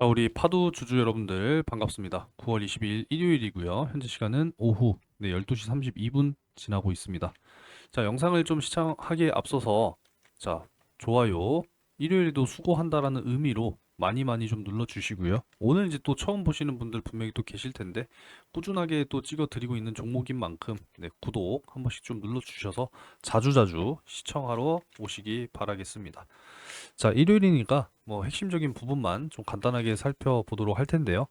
자, 우리 파도 주주 여러분들 반갑습니다. 9월 22일 일요일이고요. 현재 시간은 오후 네, 12시 32분 지나고 있습니다. 자, 영상을 좀 시청하기에 앞서서 자, 좋아요, 일요일에도 수고한다라는 의미로 많이 많이 좀 눌러주시고요. 오늘 이제 또 처음 보시는 분들 분명히 또 계실 텐데 꾸준하게 또 찍어드리고 있는 종목인 만큼 네, 구독 한 번씩 좀 눌러주셔서 자주자주 시청하러 오시기 바라겠습니다. 자, 일요일이니까 뭐 핵심적인 부분만 좀 간단하게 살펴보도록 할 텐데요.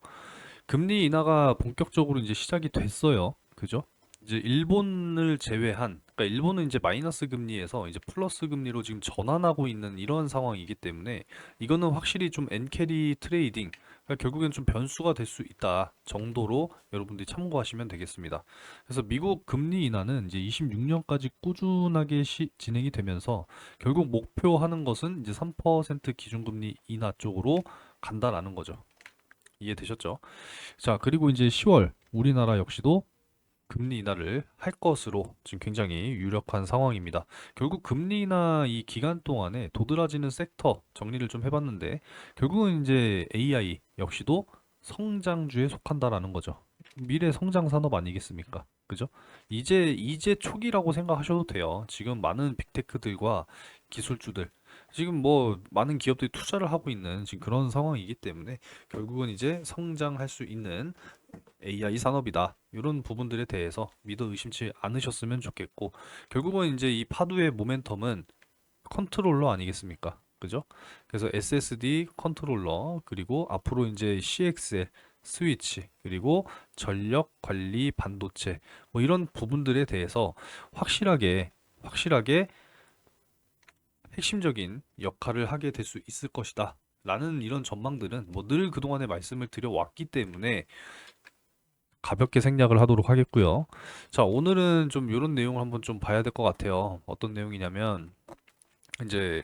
금리 인하가 본격적으로 이제 시작이 됐어요. 그죠? 이제 일본을 제외한, 그러니까 일본은 이제 마이너스 금리에서 이제 플러스 금리로 지금 전환하고 있는 이런 상황이기 때문에 이거는 확실히 좀 엔캐리 트레이딩, 그러니까 결국엔 좀 변수가 될 수 있다 정도로 여러분들이 참고하시면 되겠습니다. 그래서 미국 금리 인하는 이제 26년까지 꾸준하게 시- 진행이 되면서 결국 목표하는 것은 이제 3% 기준금리 인하 쪽으로 간다라는 거죠. 이해되셨죠? 자, 그리고 이제 10월 우리나라 역시도 금리 인하를 할 것으로 지금 굉장히 유력한 상황입니다. 결국 금리 인하 이 기간 동안에 도드라지는 섹터 정리를 좀 해봤는데 결국은 이제 AI 역시도 성장주에 속한다라는 거죠. 미래 성장 산업 아니겠습니까? 그죠? 이제 이제 초기라고 생각하셔도 돼요. 지금 많은 빅테크들과 기술주들 지금 뭐 많은 기업들이 투자를 하고 있는 지금 그런 상황이기 때문에 결국은 이제 성장할 수 있는 AI 산업이다. 이런 부분들에 대해서 믿어 의심치 않으셨으면 좋겠고 결국은 이제 이 파도의 모멘텀은 컨트롤러 아니겠습니까? 그죠? 그래서 SSD 컨트롤러 그리고 앞으로 이제 CXL 스위치 그리고 전력 관리 반도체 뭐 이런 부분들에 대해서 확실하게 확실하게 핵심적인 역할을 하게 될 수 있을 것이다. 라는 이런 전망들은 뭐 늘 그동안에 말씀을 드려왔기 때문에 가볍게 생략을 하도록 하겠고요. 자, 오늘은 좀 이런 내용을 한번 좀 봐야 될 것 같아요. 어떤 내용이냐면 이제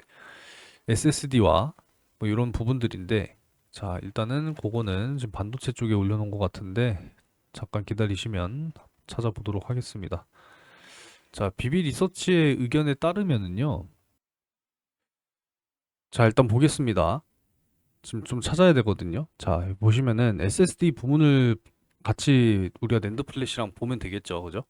SSD와 뭐 이런 부분들인데 자, 일단은 그거는 지금 반도체 쪽에 올려놓은 것 같은데 잠깐 기다리시면 찾아보도록 하겠습니다. 자, 비비 리서치의 의견에 따르면은요. 자, 일단 보겠습니다. 지금 좀 찾아야 되거든요. 자, 보시면은 SSD 부분을 같이 우리가 낸드 플래시랑 보면 되겠죠. 그죠?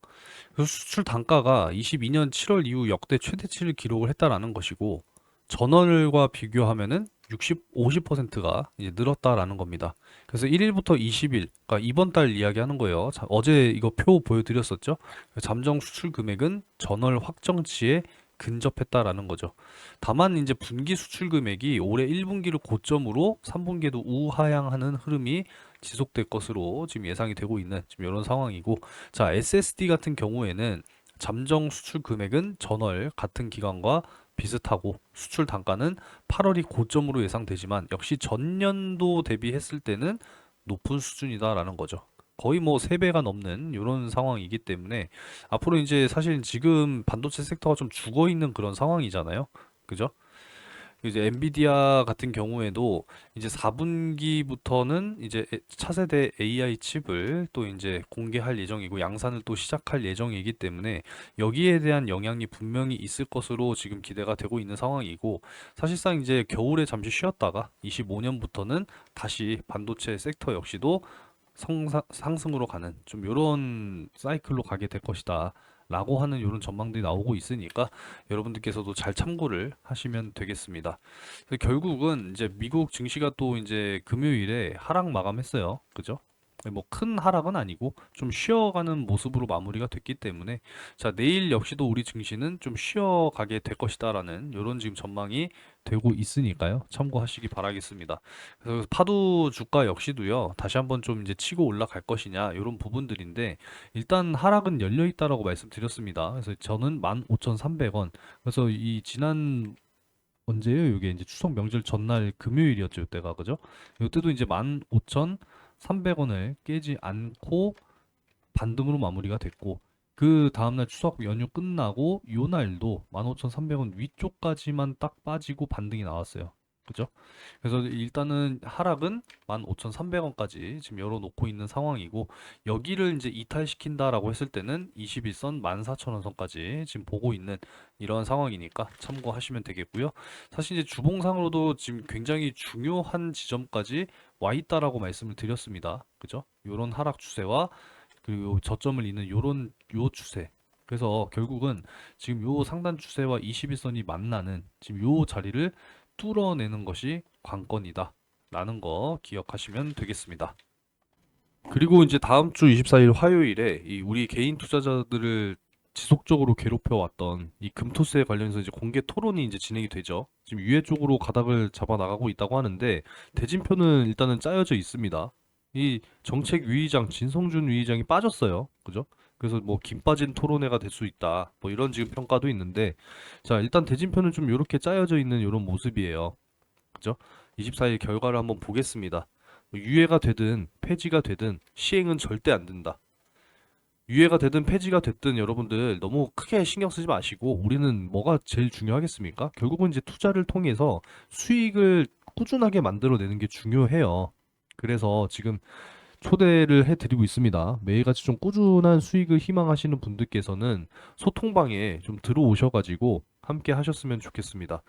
그 수출 단가가 22년 7월 이후 역대 최대치를 기록을 했다라는 것이고 전월과 비교하면은 60, 50%가 이제 늘었다라는 겁니다. 그래서 1일부터 20일, 그러니까 이번 달 이야기하는 거예요. 자, 어제 이거 표 보여드렸었죠? 잠정 수출 금액은 전월 확정치에 근접했다라는 거죠. 다만 이제 분기 수출 금액이 올해 1분기를 고점으로 3분기에도 우하향하는 흐름이 지속될 것으로 지금 예상이 되고 있는 지금 이런 상황이고 자 SSD 같은 경우에는 잠정 수출 금액은 전월 같은 기간과 비슷하고 수출 단가는 8월이 고점으로 예상되지만 역시 전년도 대비했을 때는 높은 수준이다라는 거죠. 거의 뭐 3배가 넘는 이런 상황이기 때문에 앞으로 이제 사실 지금 반도체 섹터가 좀 죽어 있는 그런 상황이잖아요. 그죠? 이제 엔비디아 같은 경우에도 이제 4분기부터는 이제 에- 차세대 AI 칩을 또 이제 공개할 예정이고 양산을 또 시작할 예정이기 때문에 여기에 대한 영향이 분명히 있을 것으로 지금 기대가 되고 있는 상황이고 사실상 이제 겨울에 잠시 쉬었다가 25년부터는 다시 반도체 섹터 역시도 성사, 상승으로 가는 좀 요런 사이클로 가게 될 것이다. 라고 하는 요런 전망들이 나오고 있으니까 여러분들께서도 잘 참고를 하시면 되겠습니다. 결국은 이제 미국 증시가 또 이제 금요일에 하락 마감했어요. 그죠? 뭐 큰 하락은 아니고 좀 쉬어가는 모습으로 마무리가 됐기 때문에 자 내일 역시도 우리 증시는 좀 쉬어가게 될 것이다라는 이런 지금 전망이 되고 있으니까요 참고하시기 바라겠습니다. 그래서 파도 주가 역시도요 다시 한번 좀 이제 치고 올라갈 것이냐 이런 부분들인데 일단 하락은 열려 있다라고 말씀드렸습니다. 그래서 저는 15,300원 그래서 이 지난 언제예요? 이게 이제 추석 명절 전날 금요일이었죠, 이때가 그죠? 이때도 이제 15,300원을 깨지 않고 반등으로 마무리가 됐고 그 다음날 추석 연휴 끝나고 요 날도 15,300원 위쪽까지만 딱 빠지고 반등이 나왔어요. 그죠? 그래서 일단은 하락은 15,300원까지 지금 열어놓고 있는 상황이고 여기를 이제 이탈시킨다라고 했을 때는 21선 14,000원 선까지 지금 보고 있는 이런 상황이니까 참고하시면 되겠고요. 사실 이제 주봉상으로도 지금 굉장히 중요한 지점까지 와 있다라고 말씀을 드렸습니다. 그죠? 요런 하락 추세와 그리고 저점을 잇는 요런 요 추세. 그래서 결국은 지금 요 상단 추세와 21선이 만나는 지금 요 자리를 뚫어내는 것이 관건이다. 라는 거 기억하시면 되겠습니다. 그리고 이제 다음 주 24일 화요일에 이 우리 개인 투자자들을 지속적으로 괴롭혀왔던 이 금토스에 관련해서 이제 공개 토론이 이제 진행이 되죠. 지금 유예 쪽으로 가닥을 잡아 나가고 있다고 하는데 대진표는 일단은 짜여져 있습니다. 이 정책 위의장 진성준 위의장이 빠졌어요. 그죠? 그래서 뭐 김 빠진 토론회가 될 수 있다. 뭐 이런 지금 평가도 있는데 자, 일단 대진표는 좀 이렇게 짜여져 있는 이런 모습이에요. 그죠? 24일 결과를 한번 보겠습니다. 뭐 유예가 되든 폐지가 되든 시행은 절대 안 된다. 유예가 되든 폐지가 됐든 여러분들 너무 크게 신경 쓰지 마시고 우리는 뭐가 제일 중요하겠습니까? 결국은 이제 투자를 통해서 수익을 꾸준하게 만들어내는 게 중요해요. 그래서 지금 초대를 해드리고 있습니다. 매일같이 좀 꾸준한 수익을 희망하시는 분들께서는 소통방에 좀 들어오셔가지고 함께 하셨으면 좋겠습니다.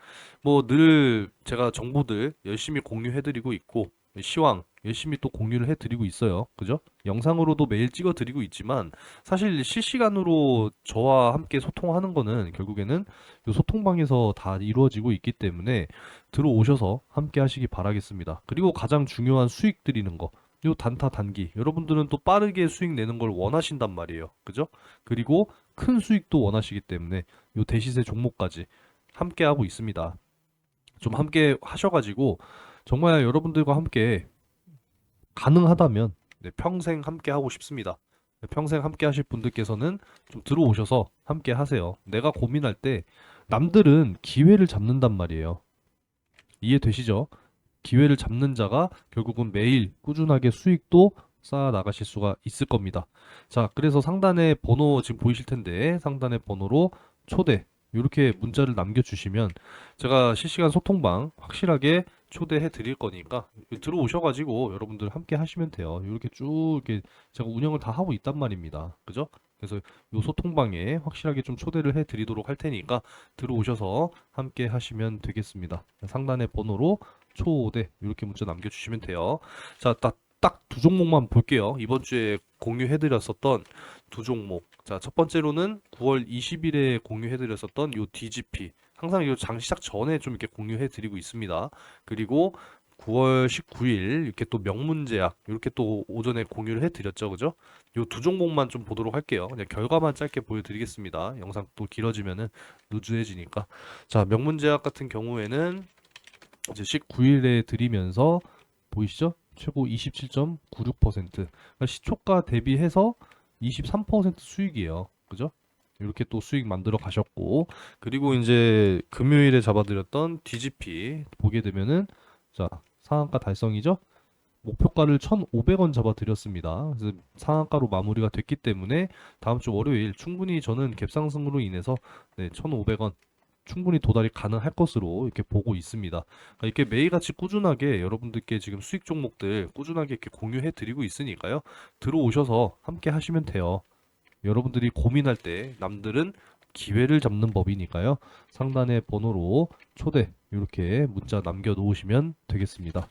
뭐 늘 제가 정보들 열심히 공유해드리고 있고 시황 열심히 또 공유를 해드리고 있어요. 그죠? 영상으로도 매일 찍어드리고 있지만 사실 실시간으로 저와 함께 소통하는 거는 결국에는 이 소통방에서 다 이루어지고 있기 때문에 들어오셔서 함께 하시기 바라겠습니다. 그리고 가장 중요한 수익 드리는 거. 요 단타 단기. 여러분들은 또 빠르게 수익 내는 걸 원하신단 말이에요. 그죠? 그리고 큰 수익도 원하시기 때문에 요 대시세 종목까지 함께 하고 있습니다. 좀 함께 하셔가지고 정말 여러분들과 함께 가능하다면 네, 평생 함께 하고 싶습니다. 네, 평생 함께 하실 분들께서는 좀 들어오셔서 함께 하세요. 내가 고민할 때 남들은 기회를 잡는단 말이에요. 이해되시죠? 기회를 잡는 자가 결국은 매일 꾸준하게 수익도 쌓아 나가실 수가 있을 겁니다. 자, 그래서 상단에 번호 지금 보이실 텐데 상단의 번호로 초대 이렇게 문자를 남겨주시면 제가 실시간 소통방 확실하게 초대해 드릴 거니까 들어오셔가지고 여러분들 함께 하시면 돼요. 이렇게 쭉 이렇게 제가 운영을 다 하고 있단 말입니다. 그죠? 그래서 요 소통방에 확실하게 좀 초대를 해 드리도록 할 테니까 들어오셔서 함께 하시면 되겠습니다. 상단의 번호로 초대 이렇게 문자 남겨주시면 돼요. 자, 딱딱두 종목만 볼게요. 이번 주에 공유해드렸었던 두 종목. 자, 첫 번째로는 9월 20일에 공유해드렸었던 요 DGP. 항상 요장 시작 전에 좀 이렇게 공유해드리고 있습니다. 그리고 9월 19일 이렇게 또 명문제약 이렇게 또 오전에 공유를 해드렸죠, 그죠? 요 두 종목만 좀 보도록 할게요. 그냥 결과만 짧게 보여드리겠습니다. 영상 또 길어지면은 루즈해지니까. 자, 명문제약 같은 경우에는 이제 19일에 드리면서 보이시죠? 최고 27.96%. 그러니까 시초가 대비해서 23% 수익이에요. 그죠? 이렇게 또 수익 만들어 가셨고 그리고 이제 금요일에 잡아드렸던 DGP 보게 되면은 자 상한가 달성이죠? 목표가를 1,500원 잡아드렸습니다. 그래서 상한가로 마무리가 됐기 때문에 다음 주 월요일 충분히 저는 갭상승으로 인해서 네, 1,500원 충분히 도달이 가능할 것으로 이렇게 보고 있습니다. 그러니까 이렇게 매일같이 꾸준하게 여러분들께 지금 수익 종목들 꾸준하게 이렇게 공유해 드리고 있으니까요. 들어오셔서 함께 하시면 돼요. 여러분들이 고민할 때 남들은 기회를 잡는 법이니까요. 상단의 번호로 초대 이렇게 문자 남겨 놓으시면 되겠습니다.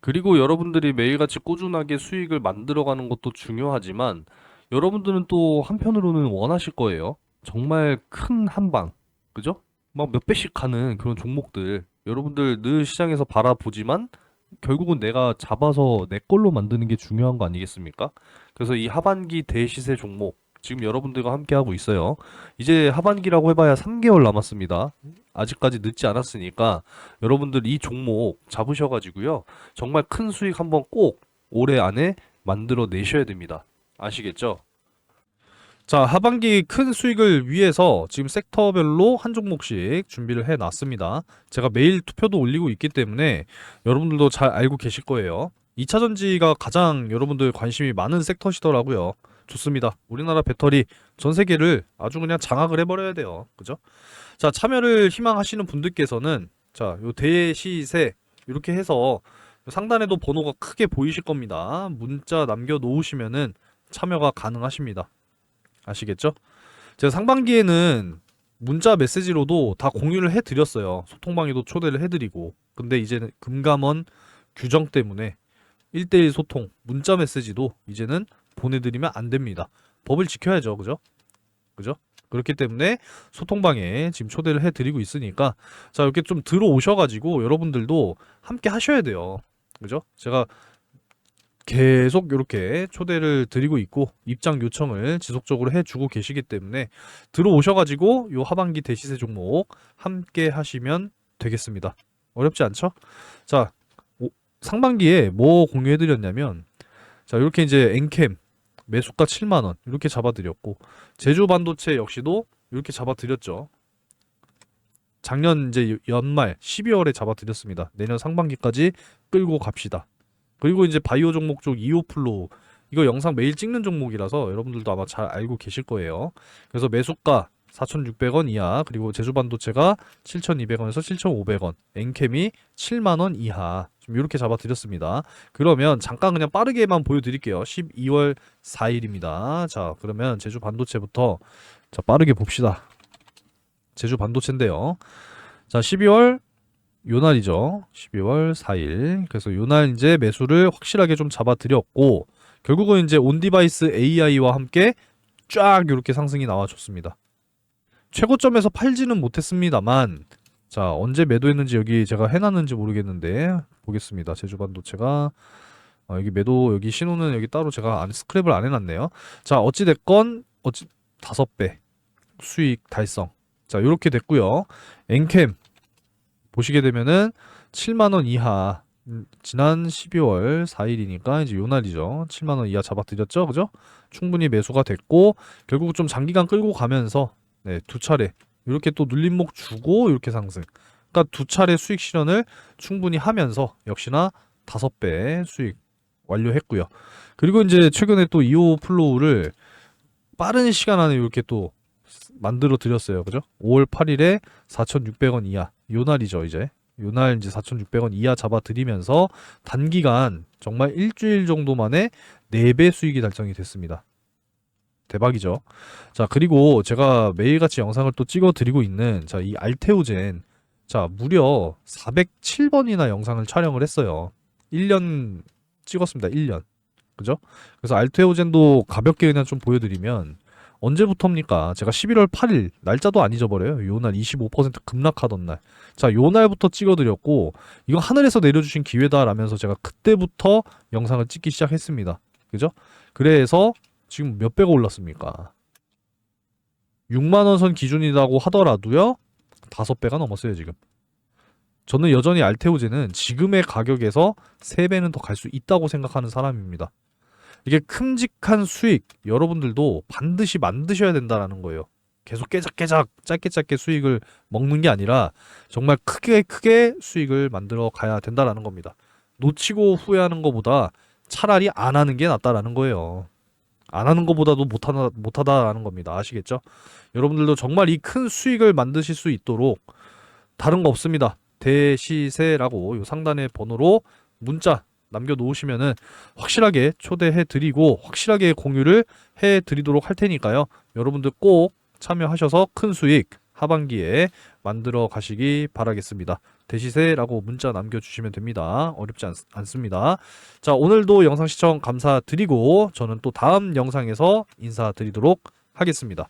그리고 여러분들이 매일같이 꾸준하게 수익을 만들어가는 것도 중요하지만 여러분들은 또 한편으로는 원하실 거예요. 정말 큰 한방, 그죠? 막 몇 배씩 가는 그런 종목들 여러분들 늘 시장에서 바라보지만 결국은 내가 잡아서 내 걸로 만드는 게 중요한 거 아니겠습니까? 그래서 이 하반기 대시세 종목 지금 여러분들과 함께 하고 있어요. 이제 하반기라고 해봐야 3개월 남았습니다. 아직까지 늦지 않았으니까 여러분들 이 종목 잡으셔가지고요. 정말 큰 수익 한번 꼭 올해 안에 만들어 내셔야 됩니다. 아시겠죠? 자, 하반기 큰 수익을 위해서 지금 섹터별로 한 종목씩 준비를 해 놨습니다. 제가 매일 투표도 올리고 있기 때문에 여러분들도 잘 알고 계실 거예요. 2차 전지가 가장 여러분들 관심이 많은 섹터시더라고요. 좋습니다. 우리나라 배터리 전 세계를 아주 그냥 장악을 해버려야 돼요. 그죠? 자, 참여를 희망하시는 분들께서는 자, 요 대시세 이렇게 해서 상단에도 번호가 크게 보이실 겁니다. 문자 남겨 놓으시면은 참여가 가능하십니다. 아시겠죠? 제가 상반기에는 문자 메시지로도 다 공유를 해 드렸어요. 소통방에도 초대를 해 드리고. 근데 이제는 금감원 규정 때문에 1대1 소통, 문자 메시지도 이제는 보내드리면 안 됩니다. 법을 지켜야죠. 그죠? 그죠? 그렇기 때문에 소통방에 지금 초대를 해드리고 있으니까 자 이렇게 좀 들어오셔가지고 여러분들도 함께 하셔야 돼요. 그죠? 제가 계속 이렇게 초대를 드리고 있고 입장 요청을 지속적으로 해주고 계시기 때문에 들어오셔가지고 요 하반기 대시세 종목 함께 하시면 되겠습니다. 어렵지 않죠? 자 오- 상반기에 뭐 공유해드렸냐면 자 이렇게 이제 엔캠 매수가 7만 원 이렇게 잡아드렸고 제주 반도체 역시도 이렇게 잡아드렸죠. 작년 이제 연말 12월에 잡아드렸습니다. 내년 상반기까지 끌고 갑시다. 그리고 이제 바이오 종목 쪽 이오플로 이거 영상 매일 찍는 종목이라서 여러분들도 아마 잘 알고 계실 거예요. 그래서 매수가 4,600원 이하 그리고 제주 반도체가 7,200원에서 7,500원, 엔캠이 7만 원 이하 좀 이렇게 잡아드렸습니다. 그러면 잠깐 그냥 빠르게만 보여드릴게요. 12월 4일입니다. 자 그러면 제주 반도체부터 자 빠르게 봅시다. 제주 반도체인데요. 자 12월 요 날이죠. 12월 4일. 그래서 요 날 이제 매수를 확실하게 좀 잡아드렸고 결국은 이제 온디바이스 AI와 함께 쫙 이렇게 상승이 나와줬습니다. 최고점에서 팔지는 못했습니다만 자 언제 매도했는지 여기 제가 해놨는지 모르겠는데 보겠습니다. 제주반도체가 어, 여기 매도 여기 신호는 여기 따로 제가 안, 스크랩을 안 해놨네요. 자 어찌 됐건 어찌 다섯 배 수익 달성. 자 이렇게 됐고요. 엔캠 보시게 되면은 7만 원 이하 음, 지난 12월 4일이니까 이제 요 날이죠. 7만 원 이하 잡아드렸죠, 그죠? 충분히 매수가 됐고 결국 좀 장기간 끌고 가면서 네, 두 차례 이렇게 또 눌림목 주고 이렇게 상승. 그러니까 두 차례 수익 실현을 충분히 하면서 역시나 다섯 배 수익 완료했고요. 그리고 이제 최근에 또 2호 플로우를 빠른 시간 안에 이렇게 또 만들어 드렸어요. 그죠? 5월 8일에 4,600원 이하. 요 날이죠, 이제. 요 날 이제 4,600원 이하 잡아 드리면서 단기간 정말 일주일 정도 만에 4배 수익이 달성이 됐습니다. 대박이죠. 자, 그리고 제가 매일같이 영상을 또 찍어 드리고 있는 자, 이 알테오젠 자, 무려 407번이나 영상을 촬영을 했어요. 1년 찍었습니다. 1년. 그죠? 그래서 알테오젠도 가볍게 그냥 좀 보여드리면 언제부터입니까? 제가 11월 8일 날짜도 안 잊어버려요. 요 날 25% 급락하던 날. 자, 요 날부터 찍어드렸고 이거 하늘에서 내려주신 기회다라면서 제가 그때부터 영상을 찍기 시작했습니다. 그죠? 그래서 지금 몇 배가 올랐습니까? 6만 원 선 기준이라고 하더라도요. 다섯 배가 넘었어요, 지금. 저는 여전히 알테오제는 지금의 가격에서 3배는 더 갈 수 있다고 생각하는 사람입니다. 이게 큼직한 수익 여러분들도 반드시 만드셔야 된다라는 거예요. 계속 깨작깨작 짧게 짧게 수익을 먹는 게 아니라 정말 크게 크게 수익을 만들어 가야 된다라는 겁니다. 놓치고 후회하는 것보다 차라리 안 하는 게 낫다라는 거예요. 안 하는 것보다도 못하다, 못하다라는 겁니다. 아시겠죠? 여러분들도 정말 이 큰 수익을 만드실 수 있도록 다른 거 없습니다. 대시세라고 요 상단의 번호로 문자 남겨 놓으시면은 확실하게 초대해 드리고 확실하게 공유를 해 드리도록 할 테니까요. 여러분들 꼭 참여하셔서 큰 수익 하반기에 만들어 가시기 바라겠습니다. 대시세라고 문자 남겨주시면 됩니다. 어렵지 않, 않습니다. 자, 오늘도 영상 시청 감사드리고 저는 또 다음 영상에서 인사드리도록 하겠습니다.